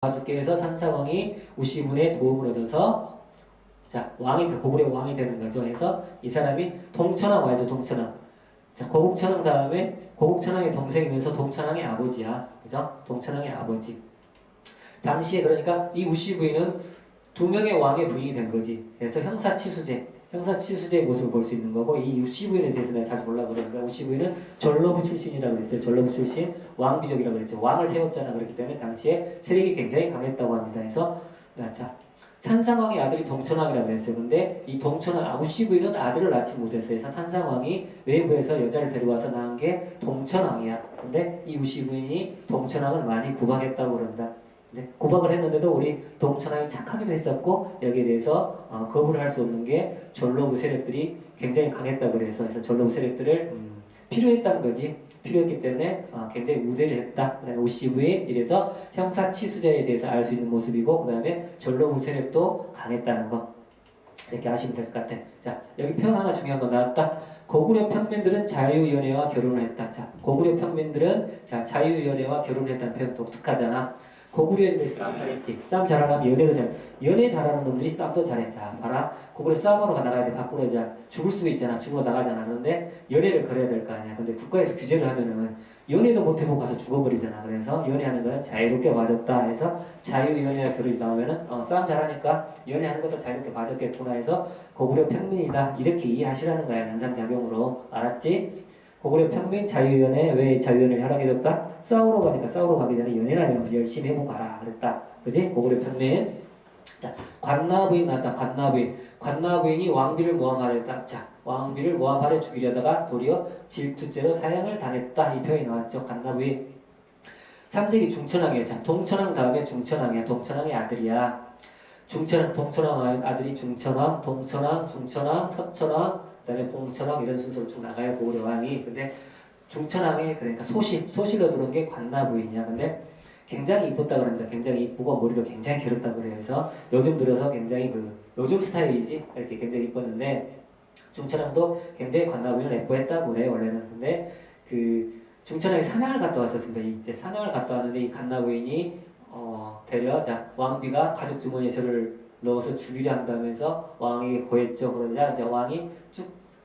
봐줄게 해서 산사왕이 우시군의 도움을 얻어서 자 왕이 돼- 고구려 왕이 되는 거죠. 해서 이 사람이 동천왕 알죠? 동천왕. 자 고국천왕 다음에 고국천왕의 동생이면서 동천왕의 아버지야. 그죠? 동천왕의 아버지. 당시에 그러니까 이 우시 부인은 두 명의 왕의 부인이 된 거지. 그래서 형사치수제, 형사 치수제의 모습을 볼 수 있는 거고 이 우시 부인에 대해서 내가 자주 몰라 그러니까 우시 부인은 전러부 출신이라고 그랬어요. 전러부 출신 왕비족이라고 그랬죠. 왕을 세웠잖아. 그렇기 때문에 당시에 세력이 굉장히 강했다고 합니다. 그래서 야, 자 산상왕의 아들이 동천왕이라고 그랬어요. 근데 이 동천왕 아우시 부인은 아들을 낳지 못했어요. 그래서 산상왕이 외부에서 여자를 데려와서 낳은 게 동천왕이야. 근데 이 우시 부인이 동천왕을 많이 구박했다고 그런다. 네, 고박을 했는데도 우리 동천왕이 착하기도 했었고 여기에 대해서 어, 거부를 할 수 없는 게 전로부 세력들이 굉장히 강했다 그래서 그래서 전로부 세력들을 음, 필요했다는 거지 필요했기 때문에 어, 굉장히 우대를 했다. 그다음에 오시부의 이래서 형사 치수자에 대해서 알 수 있는 모습이고 그다음에 전로부 세력도 강했다는 거 이렇게 아시면 될 것 같아. 자 여기 표현 하나 중요한 거 나왔다. 고구려 평민들은 자유연애와 결혼을 했다. 자 고구려 평민들은 자 자유연애와 결혼을 했다는 표현 독특하잖아. 고구려인들 싸움 잘했지. 싸움 잘하면 연애도 잘. 연애 잘하는 놈들이 싸움도 잘해. 자, 봐라. 고구려 싸움하러 나가야 돼. 밖으로 이제 죽을 수가 있잖아. 죽으러 나가잖아. 그런데 연애를 걸어야 될 거 아니야. 근데 국가에서 규제를 하면은 연애도 못 해보고 가서 죽어버리잖아. 그래서 연애하는 거는 자유롭게 맞았다 해서 자유연애와 결혼이 나오면은 어, 싸움 잘하니까 연애하는 것도 자유롭게 맞았겠구나 해서 고구려 평민이다. 이렇게 이해하시라는 거야. 연상작용으로. 알았지? 고구려 평민 자유연애 왜 자유연애를 허락해줬다? 싸우러 가니까 싸우러 가기 전에 연애나 이런 거 열심히 해보고 가라 그랬다. 그지? 고구려 평민. 자, 관나부인 나왔다. 관나부인. 관나부인이 왕비를 모함하려다. 자, 왕비를 모함하려 죽이려다가 도리어 질투죄로 사형을 당했다. 이 표현이 나왔죠. 관나부인. 3세기 중천왕이에요. 자, 동천왕 다음에 중천왕이야. 동천왕의 아들이야. 중천, 동천왕 아들이 중천왕, 동천왕, 중천왕, 서천왕, 그다음에 봉천왕 이런 순서로 쭉 나가요 고구려 왕이. 근데 중천왕에 그러니까 소실 소실로 들어온 게 관나부인이야. 근데 굉장히 이뻤다 그럽니다. 굉장히 이쁘고 머리도 굉장히 길었다 그래서 요즘 들어서 굉장히 그 요즘 스타일이지? 이렇게 굉장히 이뻤는데 중천왕도 굉장히 관나부인을 예뻐했다고 그래요 원래는. 근데 그 중천왕이 사냥을 갔다 왔었습니다. 이제 사냥을 갔다 왔는데 이 관나부인이 어 데려 자 왕비가 가죽 주머니에 저를 넣어서 죽이려 한다면서 왕에게 고했죠. 그러자 이제 왕이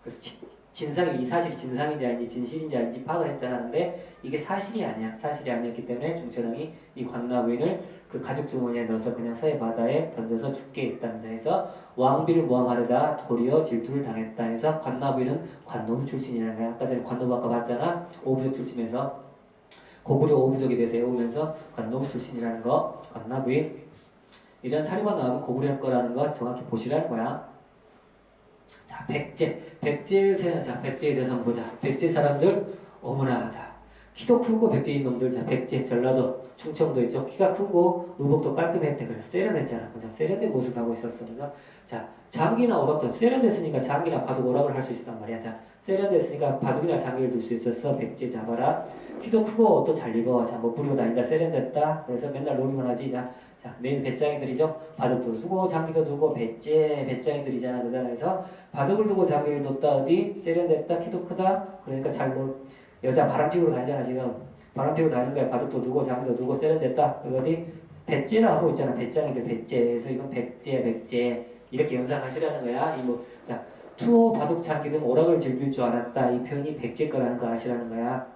그래서 진- 진상이 이 사실이 진상인지 아닌지 진실인지 아닌지 파악을 했잖아. 근데 이게 사실이 아니야. 사실이 아니었기 때문에 중천왕이 이 관나부인을 그 가죽 주머니에 넣어서 그냥 서해 바다에 던져서 죽게 했답니다. 해서 왕비를 모함하려다 도리어 질투를 당했다. 해서 관나부인은 관노부 출신이라는. 아까 전에 관노부 아까 봤잖아. 오부족 출신에서 고구려 오부족에 대해서 외우면서 관노부 출신이라는 거. 관나부인 이런 사료가 나오면 고구려 거라는 거 정확히 보시라는 거야. 자, 백제. 백제 세, 자, 백제에 대해서 한번 보자. 백제 사람들, 어머나, 자, 키도 크고 백제인 놈들, 자, 백제, 전라도, 충청도 있죠. 키가 크고 의복도 깔끔했대. 그래서 세련됐잖아. 그죠? 세련된 모습 하고 있었어. 그죠? 자, 장기나 오락도 세련됐으니까 장기나 바둑 오락을 할 수 있었단 말이야. 자, 세련됐으니까 바둑이나 장기를 둘 수 있었어. 백제 잡아라. 키도 크고 옷도 잘 입어. 자, 뭐 부리고 다니다 세련됐다. 그래서 맨날 놀이만 하지. 자, 자, 메인 배짱이들이죠. 바둑도 두고 장기도 두고 배째 배짱이들이잖아. 그잖아. 그래서 바둑을 두고 장기를 뒀다 어디 세련됐다 키도 크다. 그러니까 잘놀 여자 바람 피우러 다니잖아 지금. 바람 피우러 다니는 거야. 바둑도 두고 장기도 두고 세련됐다. 어디 배째나 하고 있잖아. 배짱이들 배째. 그래서 이건 백제 백제 이렇게 연상하시라는 거야. 이뭐 자 투호 바둑 장기 등 오락을 즐길 줄 알았다. 이 표현이 백제 거라는 거 아시라는 거야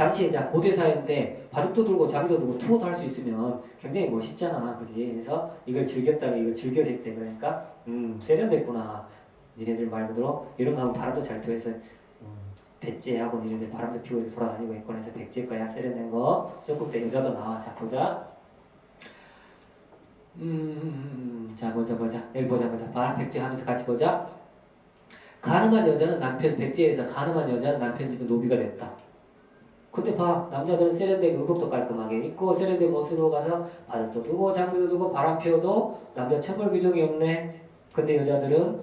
당시에 자 고대 사회인데 바둑도 들고 장기도 들고 투어도 할 수 있으면 굉장히 멋있잖아. 그지? 그래서 이걸 즐겼다가 이걸 즐겨졌대. 그러니까 음 세련됐구나. 니네들 말 그대로 이런 거 하면 바람도 잘 피워서 음, 백제하고 니네들 바람도 피우고 돌아다니고 있고 해서 백제 거야. 세련된 거. 조금 때 여자도 나와. 자 보자. 음, 자 보자 보자. 여기 보자 보자. 바람 백제 하면서 같이 보자. 가늠한 여자는 남편 백제에서 가늠한 여자는 남편 집에 노비가 됐다 근데 봐 남자들은 세련되게 의복도 깔끔하게 입고 세련된 모습으로 가서 바둑도 두고 장비도 두고 바람 피워도 남자 처벌 규정이 없네 근데 여자들은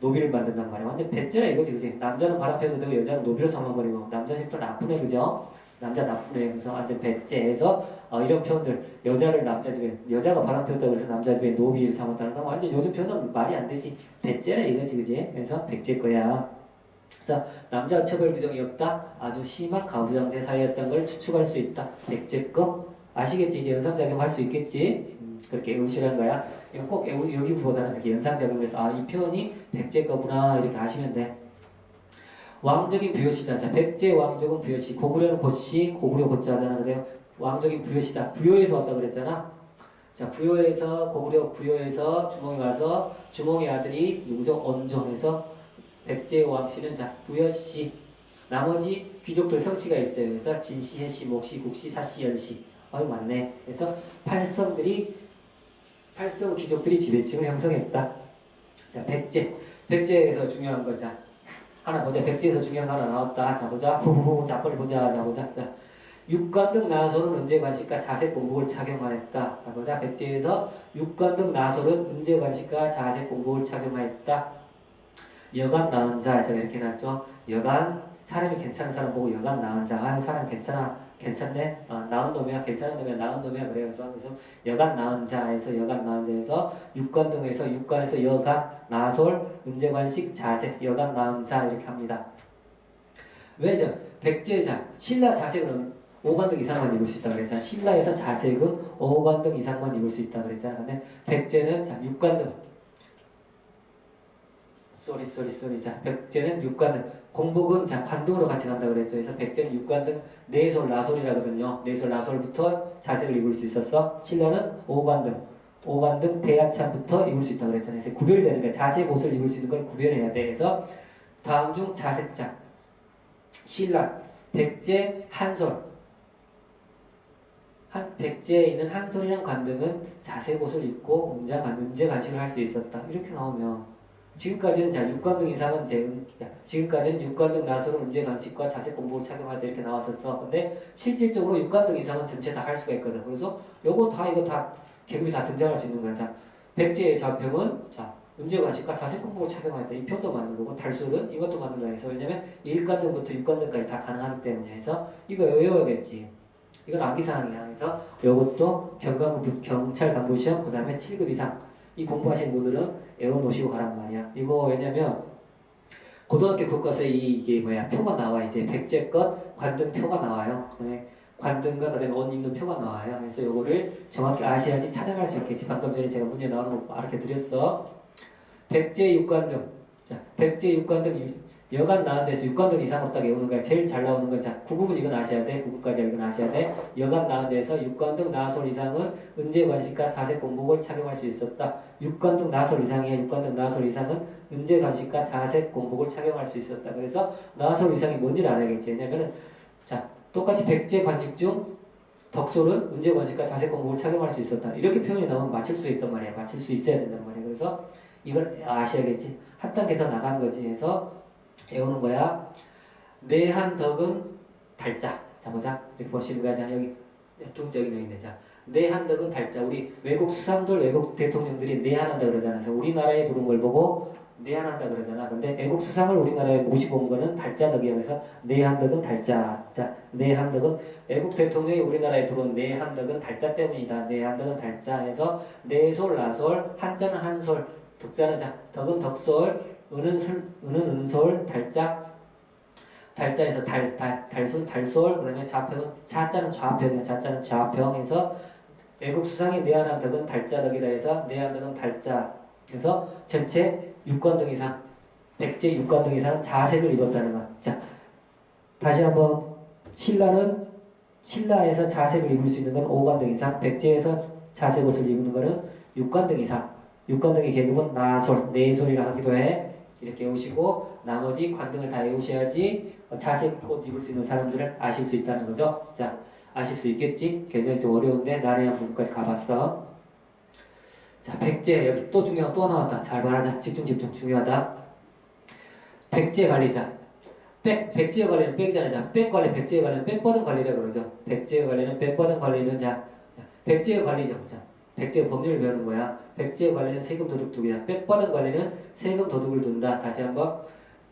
노비를 만든단 말이야. 완전 배째라 이거지, 그지? 남자는 바람 피워도 되고 여자는 노비로 삼아버리고 남자 식도 나쁘네, 그죠? 남자 나쁘네. 그래서 완전 배째 해서 어, 이런 표현들 여자를 남자 집에 여자가 바람 피웠다고 해서 남자 집에 노비를 삼았다는 건 완전 요즘 표현은 말이 안 되지. 배째라 이거지, 그지? 그래서 백제 거야. 그래서 남자 처벌 규정이 없다. 아주 심한 가부장제 사회였던 걸 추측할 수 있다. 백제 거 아시겠지? 이제 연상작용 할 수 있겠지? 음, 그렇게 외우시라는 거야. 꼭 여기보다는 이렇게 연상작용해서 아, 이 표현이 백제 거구나 이렇게 아시면 돼. 왕적인 부여시다. 자, 백제 왕족은 부여시. 고구려는 고시, 고구려 고자잖아. 그래요. 왕적인 부여시다. 부여에서 왔다 그랬잖아. 자, 부여에서 고구려 부여에서 주몽이 와서 주몽의 아들이 누구죠? 언종에서 백제 왕씨는 자 부여씨. 나머지 귀족들 성씨가 있어요. 그래서 진씨, 해씨, 목씨, 국씨, 사씨, 연씨. 어이 맞네. 그래서 팔성들이 팔성 귀족들이 지배층을 형성했다. 자, 백제. 백제에서 중요한 거 자. 하나 보자. 백제에서 중요한 거 하나 나왔다. 자 보자. 후후후. 자 빨리 보자. 자 보자. 자. 육관 등 나솔은 은제 관식과 자색 공복을 착용하였다. 자 보자. 백제에서 육관 등 나솔은 은제 관식과 자색 공복을 착용하였다. 여간 나은 자 제가 이렇게 놨죠. 여간 사람이 괜찮은 사람 보고 여간 나은 자. 아유 사람 괜찮아. 괜찮네. 어, 나은 놈이야. 괜찮은 놈이야. 나은 놈이야. 그래요. 그래서, 그래서 여간 나은 자에서 여간 나은 자에서 육관 등에서 육관에서 여간 나솔 은제 관식 자색 여간 나은 자 이렇게 합니다. 왜죠? 백제자 신라 자색은 5관등 이상만 입을 수 있다 그랬잖아. 신라에서 자색은 5관등 이상만 입을 수 있다 그랬잖아. 근데 백제는 자 6관등 쏘리 쏘리 쏘리 자 백제는 6관등 공복은 자 관등으로 같이 간다 그랬죠. 그래서 백제는 6관등 네솔 나솔이라거든요. 네솔 나솔부터 자색을 입을 수 있었어. 신라는 5관등 5관등 대야참부터 입을 수 있다 그랬잖아요. 그래서 구별이 되는 거야. 자색 옷을 입을 수 있는 걸 구별해야 돼. 그래서 다음 중 자색자 신라 백제 한솔 한 백제에 있는 한솔이란 관등은 자색 옷을 입고 관 은제 관식을 할 수 있었다. 이렇게 나오면 지금까지는 자 육관등 이상은 자, 지금까지는 육관등 나솔은 은제 관식과 자색 공복을 착용할 때 이렇게 나왔었어. 근데 실질적으로 육관등 이상은 전체 다 할 수가 있거든. 그래서 요거 다 이거 다 계급이 다 등장할 수 있는 거야. 자 백제의 좌표는 자 은제 관식과 자색 공복을 착용할 때 이 표도 맞는 거고 달술은 이것도 맞는 거야. 그래서 왜냐면 1관등부터 6관등까지 다 가능하기 때문에 해서 이거 외워야겠지. 이건 암기사항이야. 그래서 이것도 경감 경찰 간부 시험 그 다음에 7급 이상 이 공부하신 분들은 외워놓으시고 가란 말이야. 이거 왜냐면 고등학교 교과서에 이- 이게 뭐야 표가 나와 이제 백제 것 관등 표가 나와요. 그다음에 관등과 그다음에 옷 입는 표가 나와요. 그래서 요거를 정확히 아셔야지 찾아갈 수 있겠지. 방금 전에 제가 문제 나오는 거 이렇게 드렸어. 백제 육관등. 자, 백제 육관등 유- 여간 나온 데서 육관등 이상 없다 외우는 거야. 제일 잘 나오는 건 자, 9급은 이건 아셔야 돼. 9급까지 이건 아셔야 돼. 여간 나온 데서 육관등 나솔 이상은 은제 관식과 자색 공복을 착용할 수 있었다. 육관등 나솔 이상이야. 육관등 나솔 이상은 은제 관식과 자색 공복을 착용할 수 있었다. 그래서 나솔 이상이 뭔지를 알아야겠지. 왜냐면은 자, 똑같이 백제 관직 중 덕솔은 은제 관식과 자색 공복을 착용할 수 있었다. 이렇게 표현이 나오면 맞출 수 있단 말이야. 맞출 수 있어야 된단 말이야. 그래서 이걸 아셔야겠지. 한 단계 더 나간 거지. 해서 외우는 거야. 내한 덕은 달자. 자 보자. 이렇게 보시는 거야. 자 여기 두 저기 있네. 자 내한 덕은 달자. 우리 외국 수상들 외국 대통령들이 내한한다 그러잖아. 그래서 우리나라에 들어온 걸 보고 내한한다 그러잖아. 근데 외국 수상을 우리나라에 모시고 온 거는 달자덕이야. 그래서 내한덕은 달자. 자 내한덕은 외국 대통령이 우리나라에 들어온 내한덕은 달자 때문이다. 내한덕은 달자 해서 내솔 나솔 한자는 한솔 덕자는 자 덕은 덕솔 은은 솔 은은 은솔 달자 달자에서 달, 달, 달솔, 달솔, 그 다음에 좌표는, 자자는 좌표이야. 자자는 좌표에서 외국 수상이 내한한 덕은 달자덕이다 해서 내한 덕은 달자. 그래서 전체 6관등 이상, 백제 6관등 이상 자색을 입었다는 것. 자, 다시 한번, 신라는, 신라에서 자색을 입을 수 있는 건 5관등 이상, 백제에서 자색 옷을 입는 거는 6관등 이상. 6관등의 계급은 나솔, 내솔이라 하기도 해. 이렇게 외우시고, 나머지 관등을 다 외우셔야지 어, 자색 옷 입을 수 있는 사람들을 아실 수 있다는 거죠. 자, 아실 수 있겠지? 굉장히 좀 어려운데 나래한 부분까지 가봤어. 자, 백제 여기 또 중요한 거또 나왔다. 잘 말하자. 집중 집중 중요하다. 백제 관리자. 백 백제 관리는 백이잖아. 자, 백 관리 백제 관리는 백버든 관리라 그러죠. 백제 관리는 백버든 관리는 자, 자 백제 관리죠. 자, 백제 법률을 배우는 거야. 백제 관리는 세금 도둑 두기야. 백버든 관리는 세금 도둑을 둔다. 다시 한번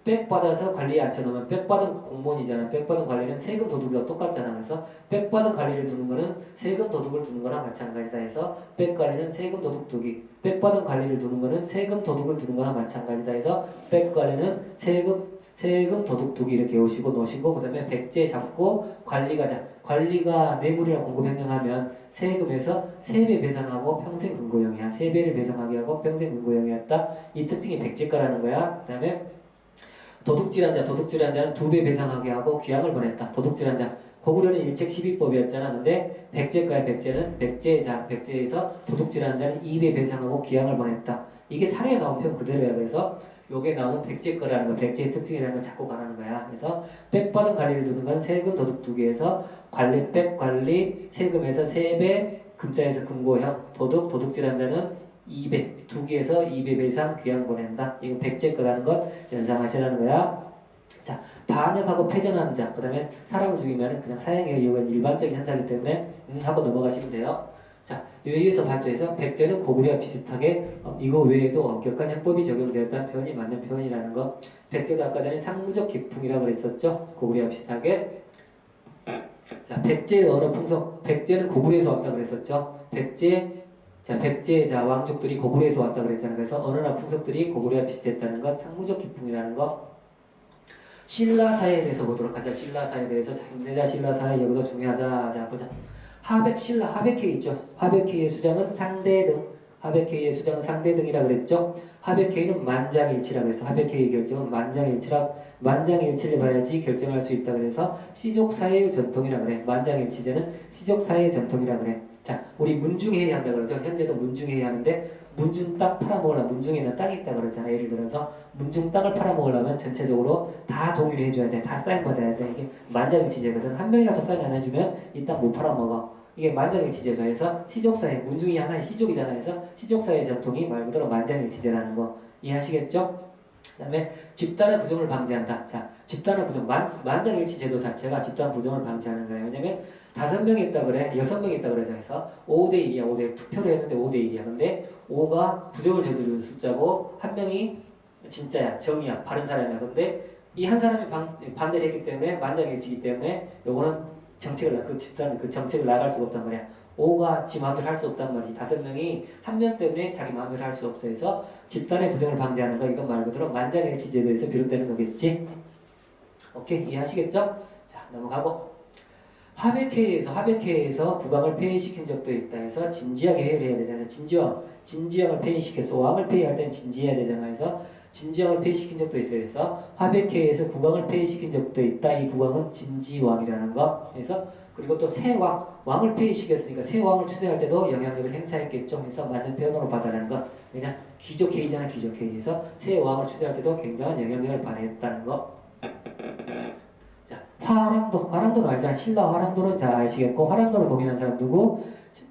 백 받아서 관리에 앉혀놓으면 백 받은 공무원이잖아. 백 받은 관리는 세금 도둑이랑 똑같잖아. 그래서 백 받은 관리를 두는 거는 세금 도둑을 두는 거랑 마찬가지다 해서 백 관리는 세금 도둑 두기. 백 받은 관리를 두는 거는 세금 도둑을 두는 거랑 마찬가지다 해서 백 관리는 세금 세금 도둑 두기 이렇게 오시고 놓으시고 그 다음에 백제 잡고 관리 가 자 관리가 뇌물이나 공급 횡령하면 세금에서 세배 배상하고 평생 근고형이야. 세 배를 배상하게 하고 평생 근고형이었다. 이 특징이 백지가라는 거야. 그 다음에 도둑질한 자, 도둑질한 자는 두 배 배상하게 하고 귀양을 보냈다. 도둑질한 자. 고구려는 일책 12법이었잖아. 근데 백제가의 백제는 백제자, 백제에서 도둑질한 자는 2배 배상하고 귀양을 보냈다. 이게 사례에 나온 편 그대로야. 그래서 요게 나오면 백제 거라는 거, 백제의 특징이라는 걸 자꾸 말하는 거야. 그래서 빽받은 관리를 두는 건 세금 도둑 두 개에서 관리 빽 관리 세금에서 세배 금자에서 금고형 도둑 도둑질한 자는 2배 두 개에서 2배 배상 귀양 보낸다. 이거 백제 거라는 것 연상하시라는 거야. 자 반역하고 패전하는 자, 그 다음에 사람을 죽이면 그냥 사형의 이유가 일반적인 현상이기 때문에 음 하고 넘어가시면 돼요. 자 여기에서 봤죠? 해서 백제는 고구려와 비슷하게 어, 이거 외에도 엄격한 형법이 적용되었다는 표현이 맞는 표현이라는 거. 백제도 아까 전에 상무적 기풍이라고 그랬었죠? 고구려와 비슷하게. 자, 백제의 언어 풍속. 백제는 고구려에서 왔다 그랬었죠? 백제, 자, 백제, 자, 왕족들이 고구려에서 왔다 그랬잖아요. 그래서 언어나 풍속들이 고구려와 비슷했다는 것, 상무적 기풍이라는 거. 신라사에 대해서 보도록 하자. 신라사에 대해서. 자, 힘내자, 신라사에 여기도 중요하자. 자, 보자. 하백, 신라, 하백회 있죠? 하백회의 수장은 상대등. 하백회의 수장은 상대등이라 그랬죠? 하백회의는 만장일치라 그래서 하백회의 결정은 만장일치라 만장일치를 봐야지 결정할 수 있다 그래서 시족사회의 전통이라 그래. 만장일치제는 시족사회의 전통이라 그래. 자 우리 문중회의 한다 그러죠. 현재도 문중회의 하는데 문중 땅 팔아먹으려 문중에는 땅이 있다 그러잖아. 예를 들어서 문중 땅을 팔아먹으려면 전체적으로 다 동의를 해줘야 돼 다 사인 받아야 돼. 이게 만장일치제거든. 한 명이라도 사인 안 해주면 이 땅 못 팔아먹어 이게 만장일치제죠 해서 시족사회 문중이 하나의 시족이잖아 해서 시족사회 전통이 말 그대로 만장일치제라는 거 이해하시겠죠? 그 다음에 집단의 부정을 방지한다. 자, 집단의 부정, 만, 만장일치 제도 자체가 집단 부정을 방지하는 거예요. 왜냐면 다섯 명이 있다 그래, 여섯 명이 있다 그러자 해서 5대 1이야, 5대 투표를 했는데 5대 1이야. 근데 5가 부정을 저지르는 숫자고 한 명이 진짜야, 정이야, 바른 사람이야. 근데 이 한 사람이 반, 반대를 했기 때문에 만장일치이기 때문에 요거는 정책을 그 집단 그 정책을 나갈 수가 없단 말이야. 5가 지 마음대로 할 수 없단 말이지. 다섯 명이 한 명 때문에 자기 마음대로 할 수 없어 해서 집단의 부정을 방지하는 거 이건 말 그대로 만장일치 제도에서 비롯되는 거겠지. 오케이 이해하시겠죠? 자 넘어가고 하백회에서 하백회에서 국왕을 폐위시킨 적도 있다 해서 진지하게 회의를 해야 되잖아. 그래서 진지왕 진지왕을 폐위시켜서 왕을 폐위할 때는 진지해야 되잖아. 그래서 진지왕을 폐위시킨 적도 있어요. 그래서 하백회에서 국왕을 폐위시킨 적도 있다. 이 국왕은 진지왕이라는 거. 그래서 그리고 또새 왕, 왕을 폐위시켰으니까 새 왕을 추대할 때도 영향력을 행사했겠죠. 그래서 맞는 표현으로 받아라는 것. 왜냐 귀족회의잖아 귀족회의에서 새 왕을 추대할 때도 굉장한 영향력을 발휘했다는 거. 자 화랑도, 화랑도는 알잖아. 신라 화랑도는 잘 아시겠고 화랑도를 공인한 사람 누구?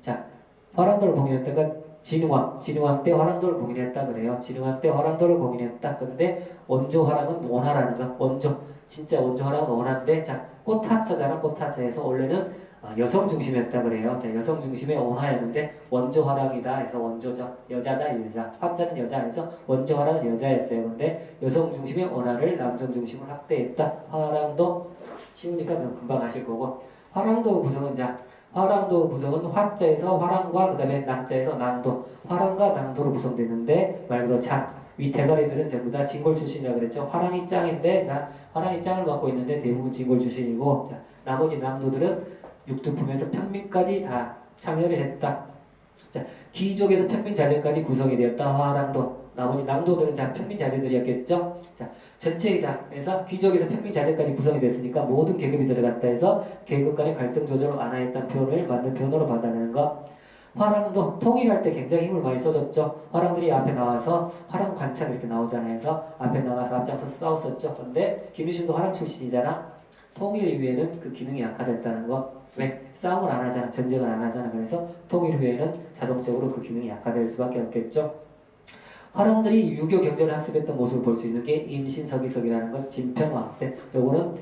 자 화랑도를 공인했던 건 진흥왕, 진흥왕 때 화랑도를 공인했다 그래요. 진흥왕 때 화랑도를 공인했다. 근데 원조 화랑은 거. 원조 진짜 원조 화랑은 원한데 자 꽃하자잖아 꽃하자에서 원래는 어, 여성 중심이었다 그래요. 자, 여성 중심의 원화였는데 원조 화랑이다 해서 원조죠. 여자다 여자. 합자는 여자 해서 원조 화랑은 여자였어요. 근데 여성 중심의 원화를 남성 중심으로 확대했다. 화랑도 쉬우니까 그냥 금방 아실 거고 화랑도 구성은 자 화랑도 구성은 화자에서 화랑과 그 다음에 남자에서 낭도 화랑과 낭도로 구성되는데 말 그대로 장 위태가리들은 전부 다 진골 출신이라고 그랬죠. 화랑이 짱인데 자 화랑이 짱을 맡고 있는데 대부분 진골 출신이고 자, 나머지 남도들은 육두품에서 평민까지 다 참여를 했다. 자 귀족에서 평민 자제까지 구성이 되었다. 화랑도 나머지 남도들은 자 평민 자제들이었겠죠. 자 전체 자에서 귀족에서 평민 자제까지 구성이 됐으니까 모든 계급이 들어갔다 해서 계급 간의 갈등 조절을 완화했다는 표현을 맞는 표현으로 받아내는 거. 화랑도 통일할 때 굉장히 힘을 많이 써줬죠. 화랑들이 앞에 나와서 화랑 관창 이렇게 나오잖아요. 해서 앞에 나와서 앞장서서 싸웠었죠. 근데 김일순도 화랑 출신이잖아. 통일 이후에는 그 기능이 약화됐다는 거. 왜? 싸움을 안 하잖아. 전쟁을 안 하잖아. 그래서 통일 후에는 자동적으로 그 기능이 약화될 수밖에 없겠죠. 화랑들이 유교 경전을 학습했던 모습을 볼 수 있는 게 임신서기석이라는 것, 진평왕 때. 요거는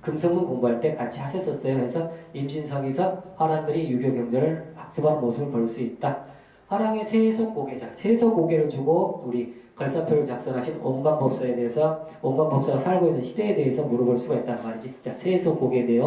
금성문 공부할 때 같이 하셨었어요. 그래서 임신석이석 화랑들이 유교 경전을 학습하는 모습을 볼 수 있다. 화랑의 세속 고계를 주고 우리 걸사표를 작성하신 온감법사에 대해서 온감법사가 살고 있는 시대에 대해서 물어볼 수가 있단 말이지. 자, 고계에 대해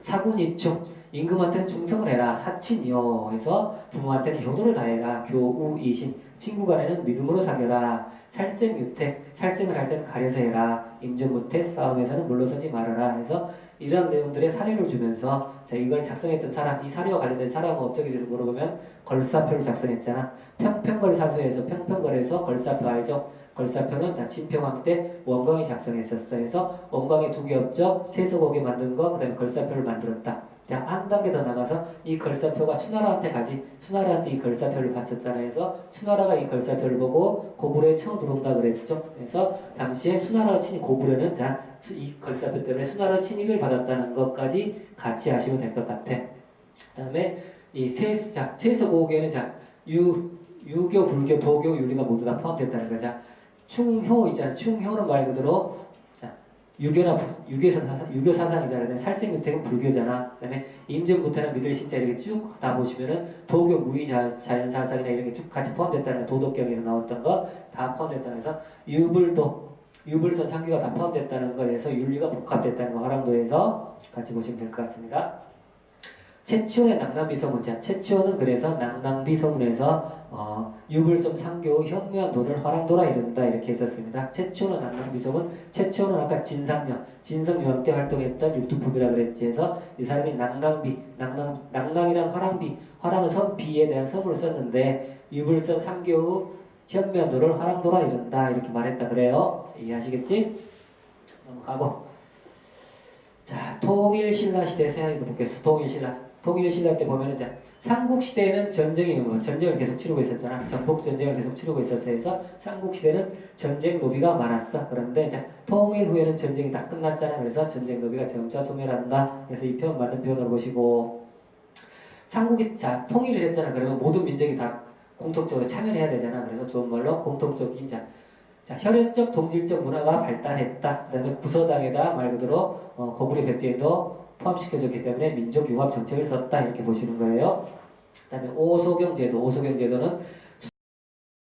사군이충 임금한테는 충성을 해라. 사친이요. 해서 부모한테는 효도를 다해라. 교우, 이신. 친구 간에는 믿음으로 사겨라. 살생, 유택. 살생을 할 때는 가려서 해라. 임전무택. 싸움에서는 물러서지 말아라. 해서 이런 내용들의 사료를 주면서 자 이걸 작성했던 사람, 이 사료와 관련된 사람 업적에 대해서 물어보면 걸사표를 작성했잖아. 평평걸 사수에서 평평걸에서 걸사표 알죠? 걸사표는 자 진평왕 때 원광이 작성했었어. 그래서 원광의 두개 업적, 채소고기 만든 거, 그다음에 걸사표를 만들었다. 자, 한 단계 더 나가서 이 걸사표가 수나라한테 가지, 수나라한테 이 걸사표를 바쳤잖아. 해서 수나라가 이 걸사표를 보고 고구려에 쳐 들어온다 그랬죠. 그래서 당시에 수나라 친이 고구려는 자, 수- 이 걸사표 때문에 수나라 침입을 받았다는 것까지 같이 아시면 될 것 같아. 그다음에 이 세수, 자, 세서고개는 자, 유, 유교, 불교, 도교, 윤리가 모두 다 포함됐다는 거죠. 충효 있잖아. 충효는 말 그대로 자, 유교나 부- 유교 사상, 유교 사상이잖아. 그다음에 살생유택은 불교잖아. 그다음에 임전부터는 믿을 신자 이렇게 쭉 다 보시면은 도교 무의 자, 자연 사상이나 이런 게 쭉 같이 포함됐다는 거. 도덕경에서 나왔던 거 다 포함됐다는 거에서 유불도 유불선 상교가 다 포함됐다는 거에서 윤리가 복합됐다는 거 화랑도에서 같이 보시면 될 것 같습니다. 최치원의 낭낭비서문 자 최치원은 그래서 낭낭비서문에서 어, 유불섬 상교 현묘한도를 화랑도라 이른다 이렇게 했었습니다. 최치원은 낭낭비서문 최치원은 아까 진상령 진성유학 때 활동했던 육두품이라 그랬지 해서 이 사람이 낭낭비 낭낭 낭낭이란 화랑비 화랑은 섬비에 대한 섬을 썼는데 유불섬 상교 현묘한도를 화랑도라 이른다 이렇게 말했다 그래요. 이해하시겠지? 넘어가고 자 통일신라 시대 생각해 보겠어. 통일신라 통일신라 때 보면은 자 삼국 시대에는 전쟁이 뭐 전쟁을 계속 치르고 있었잖아. 전복 전쟁을 계속 치르고 있었어. 해서 삼국 시대는 전쟁 노비가 많았어. 그런데 자 통일 후에는 전쟁이 다 끝났잖아. 그래서 전쟁 노비가 점차 소멸한다. 그래서 이 표현 맞는 표현을 보시고 삼국이 자 통일을 했잖아. 그러면 모든 민족이 다 공통적으로 참여해야 되잖아. 그래서 좋은 말로 공통적인 자, 자 혈연적 동질적 문화가 발달했다. 그 다음에 구서당에다 말 그대로 어, 고구려 백제도 포함시켜줬기 때문에 민족 융합 정책을 썼다 이렇게 보시는 거예요. 그 다음에 오소경 제도, 오소경 제도는